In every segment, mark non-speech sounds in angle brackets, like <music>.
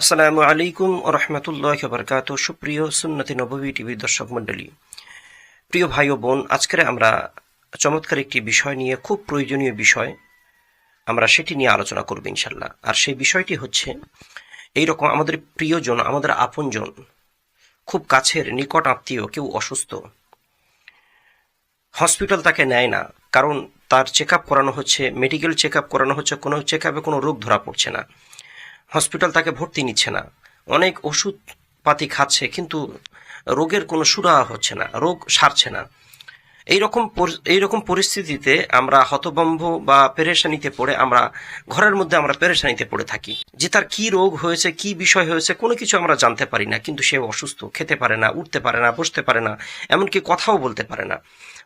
আসসালামু আলাইকুম রহমতুল্লাহ বরকাত সুপ্রিয় সুন্নতি নবী টিভির দর্শক মণ্ডলী, প্রিয় ভাই ও বোন, আজকের আমরা চমৎকার একটি বিষয় নিয়ে, খুব প্রয়োজনীয় বিষয় আমরা সেটি নিয়ে আলোচনা করব ইনশাল্লাহ আর সেই বিষয়টি হচ্ছে এই রকম আমাদের প্রিয়জন, আমাদের আপনজন, খুব কাছের, নিকট আত্মীয়, কেউ অসুস্থ, হসপিটাল তাকে নেয় না, কারণ তার চেক করানো হচ্ছে, মেডিকেল চেক করানো হচ্ছে, কোনো চেক আপে কোনো রোগ ধরা পড়ছে না। হসপিটাল তাকে ভর্তি নিচ্ছে না। অনেক ওষুধ পাতি খাচ্ছে, কিন্তু রোগের কোনো সুরাহা হচ্ছে না, রোগ সারছে না। এইরকম এইরকম পরিস্থিতিতে আমরা হতবম্ব বা পেরেশানিতে পড়ে আমরা, ঘরের মধ্যে আমরা পেরেশানিতে পড়ে থাকি। যে তার কি রোগ হয়েছে, কি বিষয় হয়েছে, কোনো কিছু আমরা জানতে পারি না, কিন্তু সে অসুস্থ, খেতে পারে না, উঠতে পারে না, বসতে পারে না, এমনকি কথাও বলতে পারে না।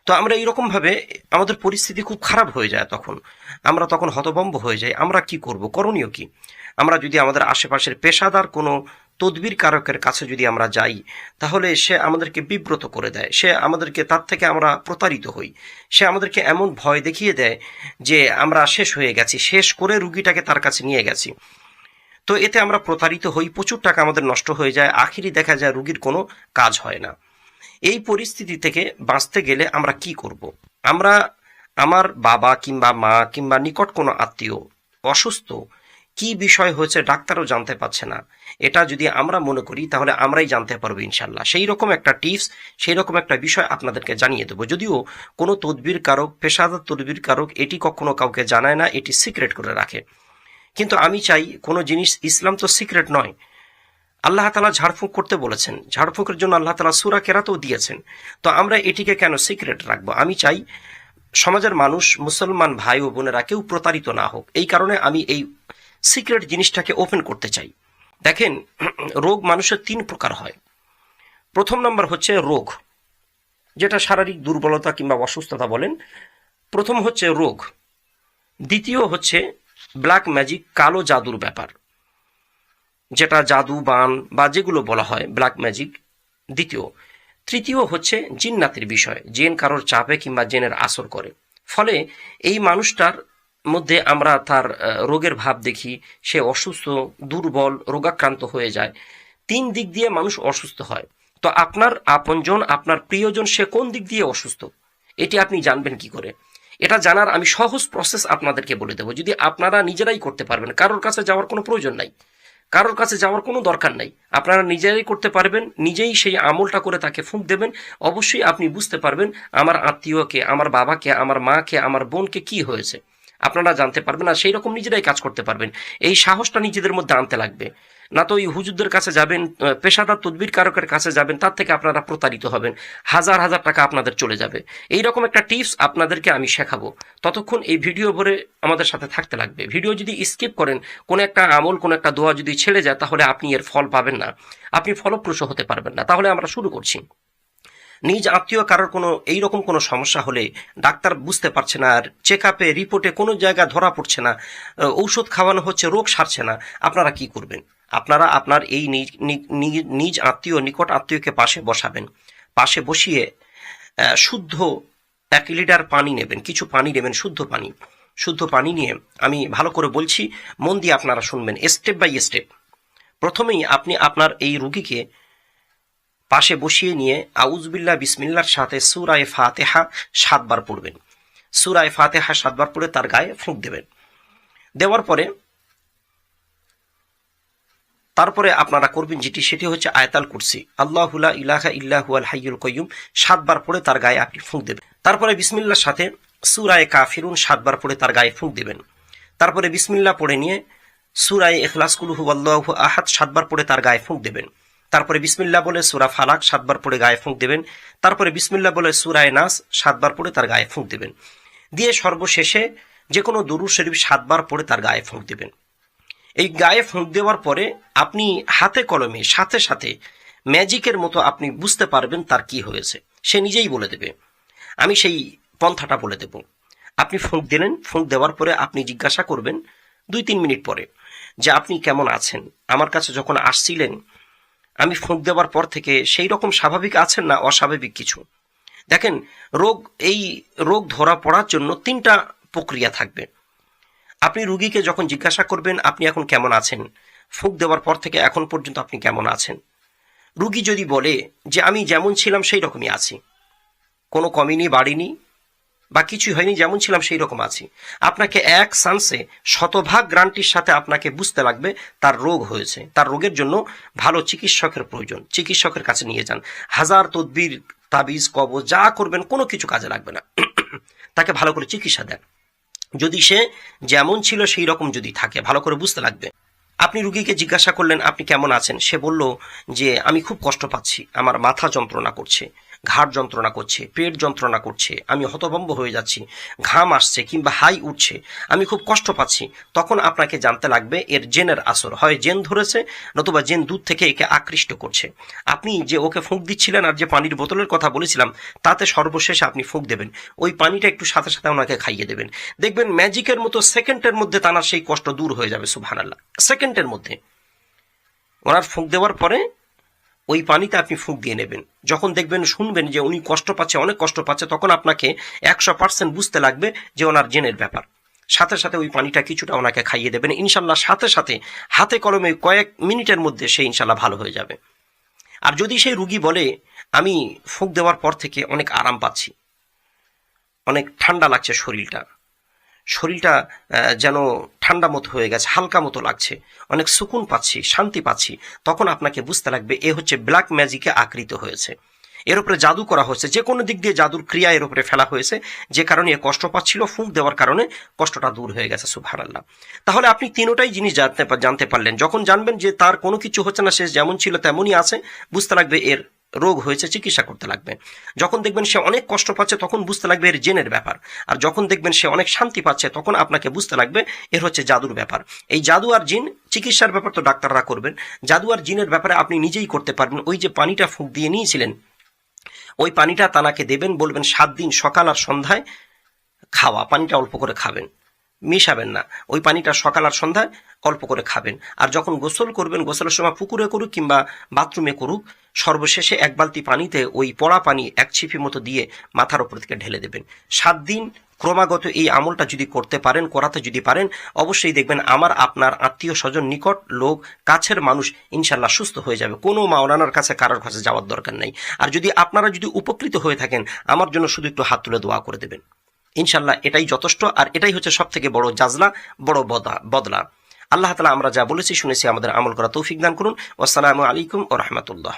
তো আমরা এইরকম ভাবে আমাদের পরিস্থিতি খুব খারাপ হয়ে যায় তখন। আমরা তখন হতবম্ব হয়ে যাই, আমরা কি করব, করণীয় কি? আমরা যদি আমাদের আশেপাশের পেশাদার কোনো তদবির কারকের কাছে যদি আমরা যাই, তাহলে সে আমাদেরকে বিব্রত করে দেয়। সে আমাদেরকে তার থেকে আমরা প্রতারিত হই। সে আমাদেরকে এমন ভয় দেখিয়ে দেয় যে আমরা শেষ হয়ে গেছি, শেষ করে রুগীটাকে তার কাছে নিয়ে গেছি। তো এতে আমরা প্রতারিত হই, প্রচুর টাকা আমাদের নষ্ট হয়ে যায়, আখিরি দেখা যায় রুগীর কোনো কাজ হয় না। এই পরিস্থিতি থেকে বাঁচতে গেলে আমরা কি করব? আমরা আমার বাবা কিংবা মা কিংবা নিকট কোনো আত্মীয় অসুস্থ কি বিষয় হয়েছে ডাক্তারও জানতে পারছে না। এটা যদি আমরা মনে করি, তাহলে আমরাই জানতে পারব ইনশাল্লাহ সেই রকম একটা টিপস সেই রকম একটা বিষয় আপনাদেরকে জানিয়ে দেবো। যদিও কোনো তদবির কারক, পেশাদার তদবির কারক এটি কখনো কাউকে জানায় না, এটি সিক্রেট করে রাখে। কিন্তু আমি চাই কোনো জিনিস ইসলাম তো সিক্রেট নয়। আল্লাহ তালা ঝাড়ফুঁক করতে বলেছেন। ঝাড়ফুঁকের জন্য আল্লাহ তালা সুরা কেরাতেও দিয়েছেন। তো আমরা এটিকে কেন সিক্রেট রাখব? আমি চাই সমাজের মানুষ, মুসলমান ভাই ও বোনেরা কেউ প্রতারিত না হোক। এই কারণে আমি এই সিক্রেট জিনিসটাকে ওপেন করতে চাই। দেখেন, রোগ মানুষের তিন প্রকার হয়। প্রথম নম্বর হচ্ছে রোগ, যেটা শারীরিক দুর্বলতা কিংবা অসুস্থতা বলেন। প্রথম হচ্ছে রোগ। দ্বিতীয় হচ্ছে ব্ল্যাক ম্যাজিক, কালো জাদুর ব্যাপার, যেটা জাদু, বান বা যেগুলো বলা হয়, ব্ল্যাক ম্যাজিক দ্বিতীয়। তৃতীয় হচ্ছে জিন্নাতের বিষয়, জেন কারোর চাপে কিংবা জেনের আসর করে। ফলে এই মানুষটার মধ্যে আমরা তার রোগের ভাব দেখি। সে অসুস্থ, দুর্বল, রোগাক্রান্ত হয়ে যায়। তিন দিক দিয়ে মানুষ অসুস্থ হয়। তো আপনার আপনজন, আপনার প্রিয়জন, সে কোন দিক দিয়ে অসুস্থ? এটি আপনি জানবেন কি করে? এটা জানার আমি সহজ প্রসেস আপনাদেরকে বলে দেবো। যদি আপনারা নিজেরাই করতে পারবেন, কারোর কাছে যাওয়ার কোনো প্রয়োজন নাই। কারোর কাছে যাওয়ার কোনো দরকার নাই। আপনারা নিজেরাই করতে পারবেন, নিজেই সেই আমলটা করে তাকে ফুঁক দেবেন। অবশ্যই আপনি বুঝতে পারবেন, আমার আত্মীয়কে, আমার বাবাকে, আমার মাকে, আমার বোনকে কি হয়েছে। আপনারা জানতে পারবেন আর সেই রকম নিজেরাই কাজ করতে পারবেন। এই সাহসটা নিজেদের মধ্যে আনতে লাগবে। না তো ওই হুজুরদের কাছে যাবেন পেশাদার তদবির কারকের কাছে যাবেন, তার থেকে আপনারা প্রতারিত হবেন। হাজার হাজার টাকা আপনাদের চলে যাবে। এই রকম একটা টিপস আপনাদেরকে আমি শেখাবো। ততক্ষণ এই ভিডিও ভরে আমাদের সাথে থাকতে লাগবে। ভিডিও যদি স্কিপ করেন, কোনো একটা আমল, কোনো একটা দোয়া যদি ছেড়ে যায়, তাহলে আপনি এর ফল পাবেন না। আপনি ফলপ্রসূ হতে পারবেন না। তাহলে আমরা শুরু করছি। নিজ আত্মীয় কারোর কোনো, এইরকম কোনো সমস্যা হলে ডাক্তার বুঝতে পারছে না আর চেক আপে রিপোর্টে কোনো জায়গা ধরা পড়ছে না ঔষধ খাওয়ানো হচ্ছে, রোগ সারছে না। আপনারা কি করবেন? আপনারা আপনার এই নিজ আত্মীয়, নিকট আত্মীয়কে পাশে বসাবেন। পাশে বসিয়ে শুদ্ধ এক লিটার পানি নেবেন, কিছু পানি নেবেন, শুদ্ধ পানি। শুদ্ধ পানি নিয়ে আমি ভালো করে বলছি, মন দিয়ে আপনারা শুনবেন স্টেপ বাই স্টেপ প্রথমেই আপনি আপনার এই রুগীকে পাশে বসিয়ে নিয়ে আউজবিল্লা বিসমিল্লার সাথে সুরায় ফাতেহা সাতবার পড়বেন। সুরায় ফাতেহা সাতবার পড়ে তার গায়ে ফুঁক দেবেন। দেওয়ার পরে তারপরে আপনারা করবেন যেটি, সেটি হচ্ছে আয়তাল কুরসি। আল্লাহুলা ইলাহা ইল্লাহু আল হাইয়ুল কয়ুম সাতবার পড়ে তার গায়ে আপনি ফুঁক দেবেন। তারপরে বিসমিল্লার সাথে সুরায় কাফিরুন সাতবার পড়ে তার গায়ে ফুঁক দেবেন। তারপরে বিসমিল্লা পড়ে নিয়ে সুরায় এখলাস কুলহু আল্লাহু আহাদ সাতবার পড়ে তার গায়ে ফুঁক দেবেন। তারপরে বিসমিল্লা বলে সুরা ফালাক সাতবার পড়ে গায়ে ফুঁক দেবেন। তারপরে বিসমিল্লা বলে সুরায় নাস সাতবার পড়ে তার গায়ে ফুঁক দেবেন। দিয়ে সর্বশেষে যে কোনো দুরু শরীফ সাতবার পড়ে তার গায়ে ফুঁক দেবেন। এই গায়ে ফুঁক দেওয়ার পরে আপনি হাতে কলমে, সাথে সাথে ম্যাজিকের মতো আপনি বুঝতে পারবেন তার কি হয়েছে। সে নিজেই বলে দেবে। আমি সেই পন্থাটা বলে দেব। আপনি ফুঁক দিলেন, ফুঁক দেওয়ার পরে আপনি জিজ্ঞাসা করবেন দুই তিন মিনিট পরে যে আপনি কেমন আছেন? আমার কাছে যখন আসছিলেন আমি ফুঁক দেওয়ার পর থেকে সেই রকম স্বাভাবিক আছেন না অস্বাভাবিক কিছু। দেখেন, রোগ, এই রোগ ধরা পড়ার জন্য তিনটা প্রক্রিয়া থাকবে। আপনি রুগীকে যখন জিজ্ঞাসা করবেন, আপনি এখন কেমন আছেন? ফুক দেওয়ার পর থেকে এখন পর্যন্ত আপনি কেমন আছেন? রুগী যদি বলে যে, আমি যেমন ছিলাম, সেই রকমই আছি। কোনো কমিনি বাড়িনি বা কিছুই হয়নি, যেমন ছিলাম সেই রকম আছি। আপনাকে এক সান্সে শতভাগ গ্রান্টির সাথে আপনাকে বুঝতে লাগবে, তার রোগ হয়েছে। তার রোগের জন্য ভালো চিকিৎসকের প্রয়োজন। চিকিৎসকের কাছে নিয়ে যান। হাজার তদবির, তাবিজ, কবজ, যা করবেন, কোনো কিছু কাজে লাগবে না। <clears throat> তাকে ভালো করে চিকিৎসা দেন। যদি সে যেমন ছিল সেই রকম যদি থাকে, ভালো করে বুঝতে লাগবে। আপনি রুগীকে জিজ্ঞাসা করলেন, আপনি কেমন আছেন? সে বলল যে, আমি খুব কষ্ট পাচ্ছি। আমার মাথা যন্ত্রণা করছে। ঘাড় যন্ত্রণা করছে, পেট যন্ত্রণা করছে, আমি হতভম্ব হয়ে যাচ্ছি, ঘাম আসছে কিংবা হাই উঠছে, আমি খুব কষ্ট পাচ্ছি, তখন আপনাকে জানতে লাগবে এর জেনের আসর। হয় জেন ধরেছে, নতুবা জেন দুধ থেকে একে আকৃষ্ট করছে। আপনি যে ওকে ফুঁক দিচ্ছিলেন আর যে পানির বোতলের কথা বলেছিলাম, তাতে সর্বশেষে আপনি ফুঁক দেবেন। ওই পানিটা একটু সাথে সাথে ওনাকে খাইয়ে দেবেন। দেখবেন ম্যাজিকের মতো সেকেন্ডের মধ্যে তানার সেই কষ্ট দূর হয়ে যাবে, সুবহানাল্লাহ। সেকেন্ডের মধ্যে। ওনার ফুঁক দেওয়ার পরে ওই পানিতে আপনি ফুঁক দিয়ে নেবেন। যখন দেখবেন, শুনবেন যে উনি কষ্ট পাচ্ছে, অনেক কষ্ট পাচ্ছে, তখন আপনাকে একশো পার্সেন্ট বুঝতে লাগবে যে ওনার জেনের ব্যাপার। সাথে সাথে ওই পানিটা কিছুটা ওনাকে খাইয়ে দেবেন। ইনশাল্লাহ সাথে সাথে হাতে কলমে কয়েক মিনিটের মধ্যে সে ইনশাল্লাহ ভালো হয়ে যাবে। আর যদি সেই রুগী বলে, আমি ফুঁক দেওয়ার পর থেকে অনেক আরাম পাচ্ছি, অনেক ঠান্ডা লাগছে শরীরটা শরীরটা যেন ঠান্ডা মতো হয়ে গেছে, হালকা মতো লাগছে। অনেক সুকুন পাচ্ছি, শান্তি পাচ্ছি। তখন আপনাকে বুঝতে লাগবে এ হচ্ছে ব্ল্যাক ম্যাজিকে আকৃত হয়েছে। এর উপরে জাদু করা হয়েছে, যে কোনো দিক দিয়ে জাদুর ক্রিয়া এর উপরে ফেলা হয়েছে, যে কারণে এ কষ্ট পাচ্ছিল, ফুঁক দেওয়ার কারণে কষ্টটা দূর হয়ে গেছে, সুবহানাল্লাহ। তাহলে আপনি তিনোটাই জিনিস জানতে জানতে পারলেন। যখন জানবেন যে তার কোনো কিছু হচ্ছে না, সে যেমন ছিল তেমনই আছে, বুঝতে লাগবে এর রোগ হয়েছে, চিকিৎসা করতে লাগবে। যখন দেখবেন সে অনেক কষ্ট পাচ্ছে, তখন বুঝতে লাগবে এর জেনের ব্যাপার। আর যখন দেখবেন সে অনেক শান্তি পাচ্ছে, তখন আপনাকে বুঝতে লাগবে এর হচ্ছে জাদুর ব্যাপার। এই জাদু আর জিন, চিকিৎসার ব্যাপার তো ডাক্তাররা করবেন। জাদু আর জিনের ব্যাপারে আপনি নিজেই করতে পারবেন। ওই যে পানিটা ফুঁক দিয়ে নিয়েছিলেন, ওই পানিটা তানাকে দেবেন, বলবেন সাত দিন সকাল আর সন্ধ্যায় খাওয়া, পানিটা অল্প করে খাবেন। মিশাবেন না। ওই পানিটা সকাল আর সন্ধ্যায় অল্প করে খাবেন। আর যখন গোসল করবেন, গোসলের সময় পুকুরে করুক কিংবা বাথরুমে করুক, সর্বশেষে এক বালতি পানিতে ওই পড়া পানি এক ছিপি মতো দিয়ে মাথার ওপর থেকে ঢেলে দেবেন। সাত দিন ক্রমাগত এই আমলটা যদি করতে পারেন, করাতে যদি পারেন, অবশ্যই দেখবেন আমার, আপনার আত্মীয় স্বজন নিকট লোক, কাছের মানুষ ইনশাল্লাহ সুস্থ হয়ে যাবে। কোনো মাওলানার কাছে, কারোর কাছে যাওয়ার দরকার নেই। আর যদি আপনারা যদি উপকৃত হয়ে থাকেন, আমার জন্য শুধু একটু হাত তুলে দোয়া করে দেবেন। ইনশাল্লাহ এটাই যথেষ্ট, আর এটাই হচ্ছে সব থেকে বড় জাজলা, বড় বদলা আল্লাহ তালা আমরা যা বলেছি শুনেছি, আমাদের আমল করা তৌফিক দান করুন। আসসালামু আলাইকুম ও রহমতুল্লাহ।